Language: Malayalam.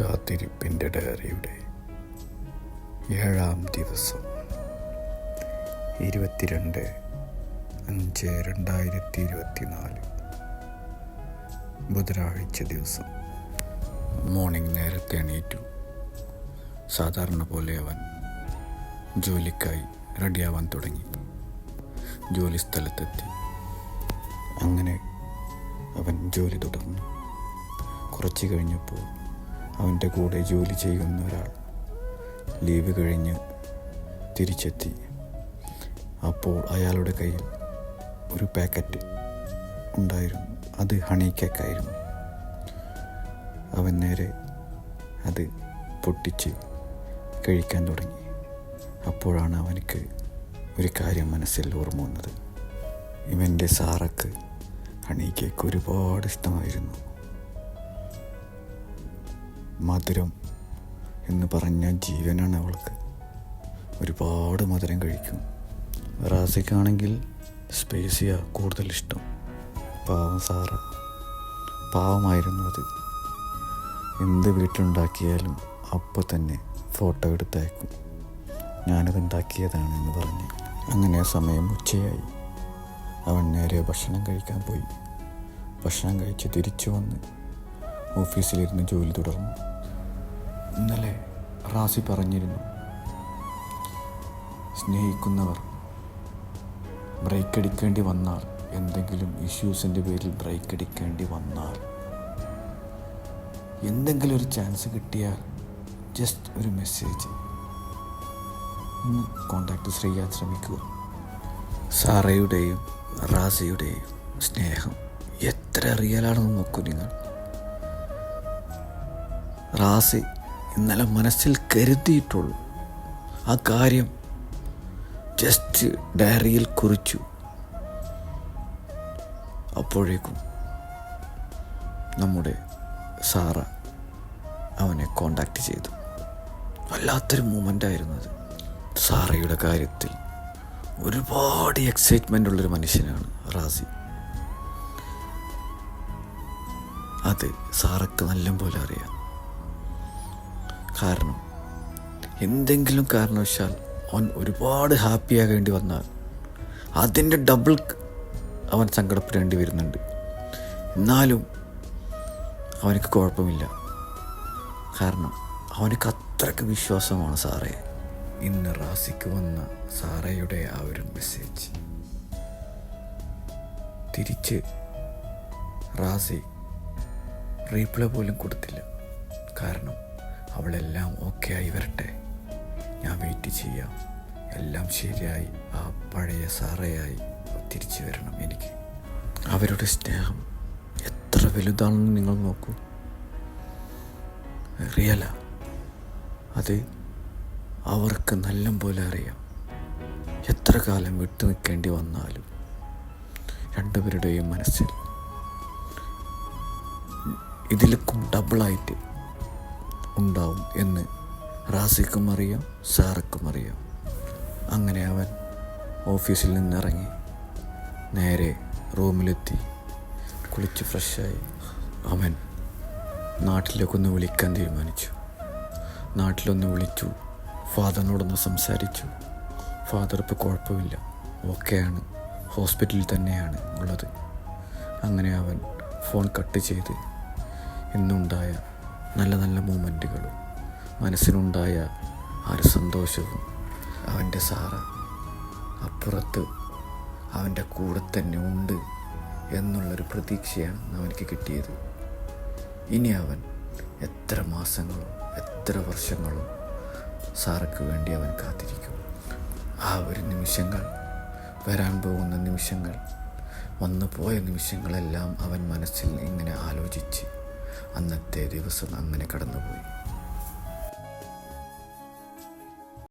കാത്തിരിപ്പിന്റെ ഡയറിയുടെ ഏഴാം ദിവസം ഇരുപത്തിരണ്ട് അഞ്ച് രണ്ടായിരത്തി ഇരുപത്തിനാല് ബുധനാഴ്ച ദിവസം. മോർണിംഗ് നേരത്തെ എണീറ്റു. സാധാരണ പോലെ അവൻ ജോലിക്കായി റെഡിയാവാൻ തുടങ്ങി. ജോലി സ്ഥലത്തെത്തി. അങ്ങനെ അവൻ ജോലി തുടർന്നു. കുറച്ച് കഴിഞ്ഞപ്പോൾ അവന്റെ കൂടെ ജോലി ചെയ്യുന്ന ഒരാൾ ലീവ് കഴിഞ്ഞ് തിരിച്ചെത്തി. അപ്പോൾ അയാളുടെ കയ്യിൽ ഒരു പാക്കറ്റ് ഉണ്ടായിരുന്നു. അത് ഹണി കേക്കായിരുന്നു അവൻ നേരെ അത് പൊട്ടിച്ച് കഴിക്കാൻ തുടങ്ങി. അപ്പോഴാണ് അവനക്ക് ഒരു കാര്യം മനസ്സിൽ ഓർമ്മ വന്നത്. ഇവന്റെ സാറക്ക് ഹണി കേക്ക് ഒരുപാട് ഇഷ്ടമായിരുന്നു. മധുരം എന്ന് പറഞ്ഞ ജീവനാണ് അവൾക്ക്. ഒരുപാട് മധുരം കഴിക്കും. റാസിക്കാണെങ്കിൽ സ്പേസിയ കൂടുതൽ ഇഷ്ടം. പാവം സാറ. പാവമായിരുന്നു അത്. എന്ത് വീട്ടിലുണ്ടാക്കിയാലും അപ്പോൾ തന്നെ ഫോട്ടോ എടുത്തയക്കും. ഞാനത് ഉണ്ടാക്കിയതാണെന്ന് പറഞ്ഞ്. അങ്ങനെ സമയം ഉച്ചയായി. അവൻ നേരെ ഭക്ഷണം കഴിക്കാൻ പോയി. ഭക്ഷണം കഴിച്ച് തിരിച്ചു വന്ന് ഓഫീസിലിരുന്ന് ജോലി തുടർന്നു. ഇന്നലെ റാസി പറഞ്ഞിരുന്നു. സ്നേഹിക്കുന്നവർ ബ്രേക്ക് അടിക്കേണ്ടി വന്നാൽ എന്തെങ്കിലും ഇഷ്യൂസിന്റെ പേരിൽ ബ്രേക്ക് അടിക്കേണ്ടി വന്നാൽ എന്തെങ്കിലും ഒരു ചാൻസ് കിട്ടിയാൽ ജസ്റ്റ് ഒരു മെസ്സേജ് ഒന്ന് കോണ്ടാക്ട് ചെയ്യാൻ ശ്രമിക്കുക. സാറയുടെയും റാസയുടെയും സ്നേഹം എത്ര റിയലാണെന്ന് നോക്കൂ നിങ്ങൾ. റാസി ഇന്നലെ മനസ്സിൽ കരുതിയിട്ടുള്ളൂ. ആ കാര്യം ജസ്റ്റ് ഡയറിയിൽ കുറിച്ചു. അപ്പോഴേക്കും നമ്മുടെ സാറ അവനെ കോണ്ടാക്ട് ചെയ്തു. വല്ലാത്തൊരു മൂമെന്റ് ആയിരുന്നു അത്. സാറയുടെ കാര്യത്തിൽ ഒരുപാട് എക്സൈറ്റ്മെന്റ് ഉള്ളൊരു മനുഷ്യനാണ് റാസി. അത് സാറക്ക് നല്ലപോലെ അറിയാം. കാരണം. എന്തെങ്കിലും കാരണവശാൽ അവൻ ഒരുപാട് ഹാപ്പി ആകേണ്ടി വന്നാൽ അതിന്റെ ഡബിൾ അവൻ സങ്കടപ്പെടേണ്ടി വരുന്നുണ്ട്. എന്നാലും അവനക്ക് കുഴപ്പമില്ല. കാരണം അവനക്ക് അത്രയ്ക്ക് വിശ്വാസമാണ് സാറേ. ഇന്ന് റാസിക്ക് വന്ന സാറയുടെ ആ ഒരു മെസ്സേജ് തിരിച്ച് റാസി റീപ്ലൈ പോലും കൊടുത്തില്ല. കാരണം ആയി വരട്ടെ. ഞാൻ വെയിറ്റ് ചെയ്യാം. എല്ലാം ശരിയായി. ആ പഴയ സാറയായി തിരിച്ചു വരണം എനിക്ക്. അവരുടെ സ്നേഹം എത്ര വലുതാണെന്ന് നിങ്ങൾ നോക്കൂ. റിയല അത് അവർക്ക് നല്ല പോലെ അറിയാം. എത്ര കാലം വിട്ടു നിൽക്കേണ്ടി വന്നാലും രണ്ടുപേരുടെയും മനസ്സിൽ ഇതിലേക്കും ഡബിളായിട്ട് ഉണ്ടാവും എന്ന് റാസിക്കും അറിയാം സാറക്കും അറിയാം. അങ്ങനെ അവൻ ഓഫീസിൽ നിന്നിറങ്ങി. നേരെ റൂമിലെത്തി. കുളിച്ച് ഫ്രഷായി അവൻ നാട്ടിലേക്കൊന്ന് വിളിക്കാൻ തീരുമാനിച്ചു. നാട്ടിലൊന്ന് വിളിച്ചു. ഫാദറിനോടൊന്ന് സംസാരിച്ചു. ഫാദർ ഇപ്പോൾ കുഴപ്പമില്ല. ഓക്കെയാണ് ഹോസ്പിറ്റലിൽ തന്നെയാണ് ഉള്ളത്. അങ്ങനെ അവൻ ഫോൺ കട്ട് ചെയ്ത് ഇന്നുണ്ടായ നല്ല നല്ല മൂമെന്റുകളും മനസ്സിനുണ്ടായ ആ ഒരു സന്തോഷവും അവന്റെ സാറ അപ്പുറത്ത് അവന്റെ കൂടെ തന്നെ ഉണ്ട് എന്നുള്ളൊരു പ്രതീക്ഷയാണ് അവനക്ക് കിട്ടിയത്. ഇനി അവൻ എത്ര മാസങ്ങളും എത്ര വർഷങ്ങളും സാറക്ക് വേണ്ടി അവൻ കാത്തിരിക്കും. ആ ഒരു നിമിഷങ്ങൾ വരാൻ പോകുന്ന നിമിഷങ്ങൾ വന്നു പോയ നിമിഷങ്ങളെല്ലാം അവൻ മനസ്സിൽ ഇങ്ങനെ ആലോചിച്ച് അന്നത്തെ ദിവസം അങ്ങനെ കടന്നുപോയി.